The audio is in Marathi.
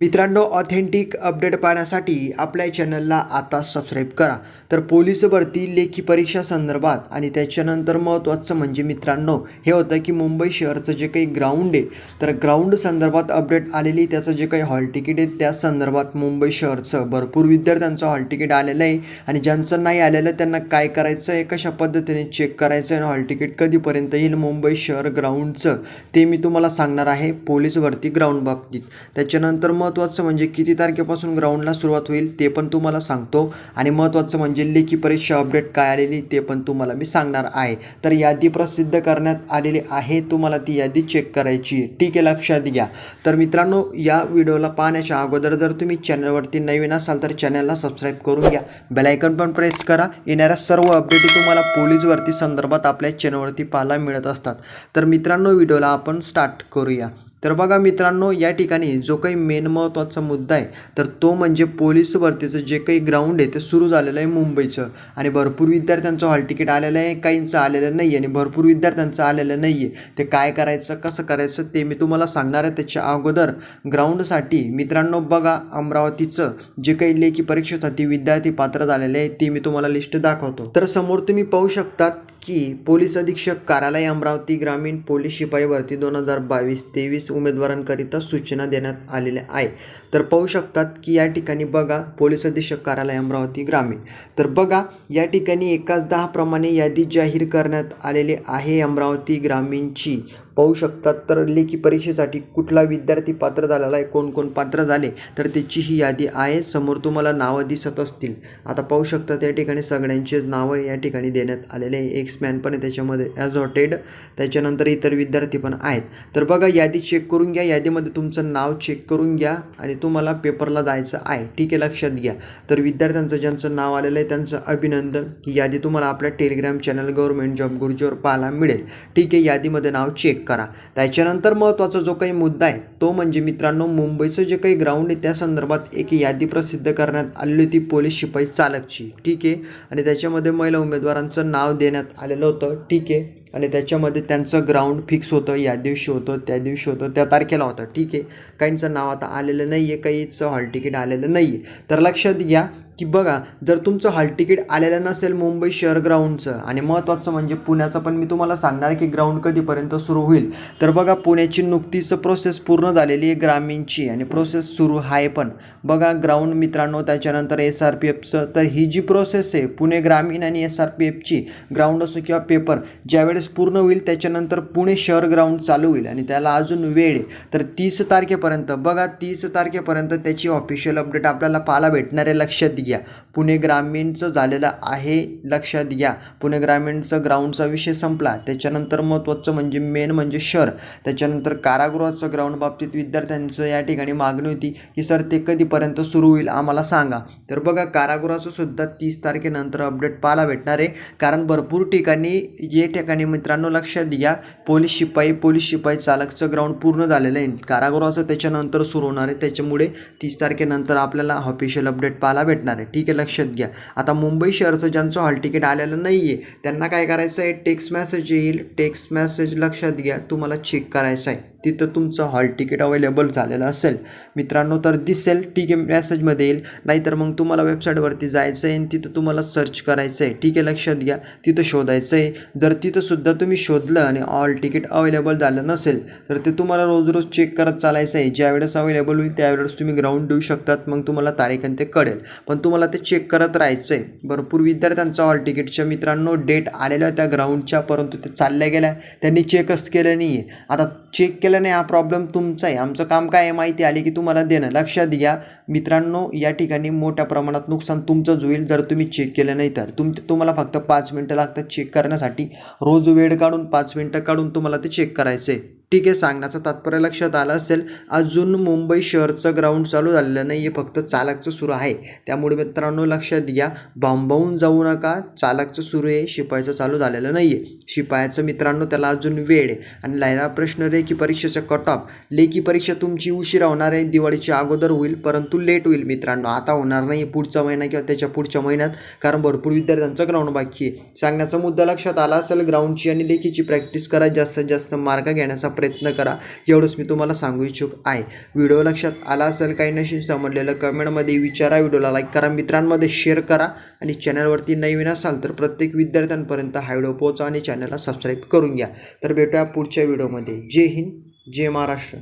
मित्रांनो ऑथेंटिक अपडेट पाहण्यासाठी आपल्या चॅनलला आता सबस्क्राईब करा. तर पोलीस भरती लेखी परीक्षा संदर्भात आणि त्याच्यानंतर महत्त्वाचं म्हणजे मित्रांनो हे होतं की मुंबई शहरचं जे काही ग्राउंड आहे तर ग्राउंड संदर्भात अपडेट आलेली त्याचं जे काही हॉल तिकीट आहे त्या संदर्भात मुंबई शहरचं भरपूर विद्यार्थ्यांचं हॉल तिकीट आलेलं आहे. आणि ज्यांचं नाही आलेलं त्यांना काय करायचं आहे कशा पद्धतीने चेक करायचं आहे आणि हॉल तिकीट कधीपर्यंत येईल मुंबई शहर ग्राउंडचं ते मी तुम्हाला सांगणार आहे. पोलीस भरती ग्राउंड बाबतीत. त्याच्यानंतर महत्त्वाचं म्हणजे किती तारखेपासून ग्राउंडला सुरुवात होईल ते पण तुम्हाला सांगतो. आणि महत्त्वाचं म्हणजे लेखी परीक्षा अपडेट काय आलेली ते पण तुम्हाला मी सांगणार आहे. तर यादी प्रसिद्ध करण्यात आलेली आहे तुम्हाला ती यादी चेक करायची. आहे. ठीक आहे लक्षात घ्या. तर मित्रांनो या व्हिडिओला पाहण्याच्या अगोदर जर तुम्ही चॅनलवरती नवीन असाल तर चॅनलला सबस्क्राईब करून घ्या. बेलायकन पण प्रेस करा. येणाऱ्या सर्व अपडेटी तुम्हाला पोलीसवरती संदर्भात आपल्या चॅनलवरती पाहायला मिळत असतात. तर मित्रांनो व्हिडिओला आपण स्टार्ट करूया. तर बघा मित्रांनो या ठिकाणी जो काही मेन महत्त्वाचा मुद्दा आहे तर तो म्हणजे पोलीस भरतीचं जे काही ग्राउंड आहे ते सुरू झालेलं आहे मुंबईचं. आणि भरपूर विद्यार्थ्यांचं हॉल तिकीट आलेलं आहे काहींचं आलेलं नाही आणि भरपूर विद्यार्थ्यांचं आलेलं नाही आहे ते काय करायचं कसं करायचं ते मी तुम्हाला सांगणार आहे. त्याच्या अगोदर ग्राउंडसाठी मित्रांनो बघा अमरावतीचं जे काही लेखी परीक्षेसाठी विद्यार्थी पात्र झालेले आहे ते मी तुम्हाला लिस्ट दाखवतो. तर समोर तुम्ही पाहू शकतात की पोलीस अधीक्षक कार्यालय अमरावती ग्रामीण पोलीस शिपाई भरती दोन हजार बावीस तेवीस उमेदवारांकरिता सूचना देण्यात आलेल्या आहे. तर पाहू शकतात की या ठिकाणी बघा पोलीस अधीक्षक कार्यालय अमरावती ग्रामीण. तर बघा या ठिकाणी एकाच दहाप्रमाणे यादी जाहीर करण्यात आलेली आहे अमरावती ग्रामीणची. पाहू शकतात. तर लेखी परीक्षेसाठी कुठला विद्यार्थी पात्र झालेला आहे? कोण कोण पात्र झाले? तर त्याची ही यादी आहे. समोर तुम्हाला नावं दिसत असतील. आता पाहू शकता त्या ठिकाणी सगळ्यांचेच नावं या ठिकाणी देण्यात आलेले आहे. एक्समॅन पण आहे त्याच्यामध्ये. ॲज त्याच्यानंतर इतर विद्यार्थी पण आहेत. तर बघा यादी चेक करून घ्या. यादीमध्ये तुमचं नाव चेक करून घ्या आणि तुम्हाला पेपरला जायचं आहे. ठीक आहे लक्षात घ्या. तर विद्यार्थ्यांचं ज्यांचं नाव आलेलं आहे त्यांचं अभिनंदन. ही यादी तुम्हाला आपल्या टेलिग्राम चॅनल गव्हर्नमेंट जॉब गुरुजीवर पाहायला मिळेल. ठीक आहे यादीमध्ये नाव चेक करा. त्याच्यानंतर महत्त्वाचा जो काही मुद्दा आहे तो म्हणजे मित्रांनो मुंबईचं जे काही ग्राउंड आहे त्या संदर्भात एक यादी प्रसिद्ध करण्यात आलेली होती पोलीस शिपाई चालकची. ठीक आहे? आणि त्याच्यामध्ये महिला उमेदवारांचं नाव देण्यात आलेलं होतं. ठीक आहे? आणि त्याच्यामध्ये त्यांचं ग्राउंड फिक्स होतं या दिवशी होतं त्या दिवशी होतं त्या तारखेला होतं. ठीक आहे? काहींचं नाव आता आलेलं नाही आहे काहीचं हॉल तिकीट आलेलं नाही आहे तर लक्षात घ्या की बघा जर तुमचं हॉल तिकीट आलेलं नसेल मुंबई शहर ग्राउंडचं आणि महत्त्वाचं म्हणजे पुण्याचं पण मी तुम्हाला सांगणार की ग्राउंड कधीपर्यंत सुरू होईल. तर बघा पुण्याची नुकतीच प्रोसेस पूर्ण झालेली आहे ग्रामीणची आणि प्रोसेस सुरू आहे पण. बघा ग्राउंड मित्रांनो त्याच्यानंतर एस आर पी एफचं तर ही जी प्रोसेस आहे पुणे ग्रामीण आणि एस आर पी एफची ग्राउंड असो किंवा पेपर ज्यावेळेस पूर्ण होईल त्याच्यानंतर पुणे शहर ग्राउंड चालू होईल आणि त्याला अजून वेळ आहे. तर तीस तारखेपर्यंत बघा तीस तारखेपर्यंत त्याची ऑफिशियल अपडेट आपल्याला पाहायला भेटणार आहे लक्षात घ्या. पुणे ग्रामीणचं झालेलं आहे लक्षात घ्या. पुणे ग्रामीणचं ग्राउंडचा विषय संपला. त्याच्यानंतर महत्त्वाचं म्हणजे मेन म्हणजे शहर. त्याच्यानंतर कारागृहाचं ग्राउंड बाबतीत विद्यार्थ्यांचं या ठिकाणी मागणी होती. की सर ते कधीपर्यंत सुरू होईल आम्हाला सांगा. तर बघा कारागृहाचं सुद्धा तीस तारखेनंतर अपडेट पाहायला भेटणार आहे. कारण भरपूर ठिकाणी जे ठिकाणी मित्रांनो लक्षात घ्या. पोलीस शिपाई पोलीस शिपाई चालकचं ग्राउंड पूर्ण झालेलं आहे. कारागृहाचं त्याच्यानंतर सुरू होणार आहे. त्याच्यामुळे तीस तारखेनंतर आपल्याला ऑफिशियल अपडेट पाहायला भेटणार आहे. ठीक आहे लक्षात घ्या. आता मुंबई शहरचं ज्यांचं हॉल तिकीट आलेलं नाही आहे त्यांना काय करायचं आहे टेक्स्ट मेसेज येईल. टेक्स्ट मेसेज लक्षात घ्या. तुम्हाला चेक करायचं आहे तिथं तुमचं हॉल तिकीट अवेलेबल झालेलं असेल. मित्रांनो तर दिसेल ठीक आहे मेसेजमध्ये येईल. नाहीतर मग तुम्हाला वेबसाईटवरती जायचं आहे आणि तिथं तुम्हाला सर्च करायचं आहे ठीक आहे लक्षात घ्या. तिथं शोधायचं आहे जर तिथंसुद्धा तुम्ही शोधलं आणि ऑल तिकीट अवेलेबल झालं नसेल तर ते तुम्हाला रोज रोज चेक करत चालायचं आहे ज्यावेळेस अवेलेबल होईल त्यावेळेस तुम्ही ग्राउंड देऊ शकतात. मग तुम्हाला तारीख आणि ते कळेल. पण तुम्हाला ते चेक करत राहायचं आहे भरपूर विद्यार्थ्यांचा हॉल तिकीटच्या मित्रांनो डेट आलेल्या त्या ग्राउंडच्या परंतु ते चालल्या गेल्या. त्यांनी चेकच केलं नाही आहे आता चेक केलं नाही हा प्रॉब्लेम तुमचा आहे. आमचं काम काय आहे माहिती आली की तुम्हाला देणं. लक्षात घ्या मित्रांनो या ठिकाणी मोठ्या प्रमाणात नुकसान तुमचंच होईल जर तुम्ही चेक केलं नाही तर. तुम तुम्हाला फक्त पाच मिनटं लागतात चेक करण्यासाठी. रोज वेळ काढून पाच मिनटं काढून तुम्हाला ते चेक करायचं आहे ठीक आहे सांगण्याचं तात्पर्य लक्षात आलं असेल. अजून मुंबई शहरचं ग्राउंड चालू झालेलं नाही आहे फक्त चालकचं सुरू आहे. त्यामुळे मित्रांनो लक्षात घ्या बांबावून जाऊ नका. चालकचं सुरू आहे शिपायचं चालू झालेलं नाही आहे शिपायाचं मित्रांनो त्याला अजून वेळ आहे. आणि लायला प्रश्न रेखी की परीक्षेचा कट ऑफ लेखी परीक्षा तुमची उशिरा होणार आहे दिवाळीच्या अगोदर होईल परंतु लेट होईल मित्रांनो. आता होणार नाही पुढचा महिना किंवा त्याच्या पुढच्या महिन्यात कारण भरपूर विद्यार्थ्यांचं ग्राउंड बाकी आहे. सांगण्याचा मुद्दा लक्षात आला असेल ग्राउंडची आणि लेखीची प्रॅक्टिस करा. जास्तीत जास्त मार्क घेण्याचा प्रयत्न करा. एवढंच मी तुम्हाला सांगू इच्छुक आहे. व्हिडिओ लक्षात आला असेल काही नशीन समजलेलं कमेंटमध्ये विचारा. व्हिडिओला लाईक करा. मित्रांमध्ये शेअर करा. आणि चॅनलवरती नवीन असाल तर प्रत्येक विद्यार्थ्यांपर्यंत हा व्हिडिओ पोहोचा आणि चॅनलला सबस्क्राईब करून घ्या. तर भेटूया पुढच्या व्हिडिओमध्ये. जय हिंद जय महाराष्ट्र.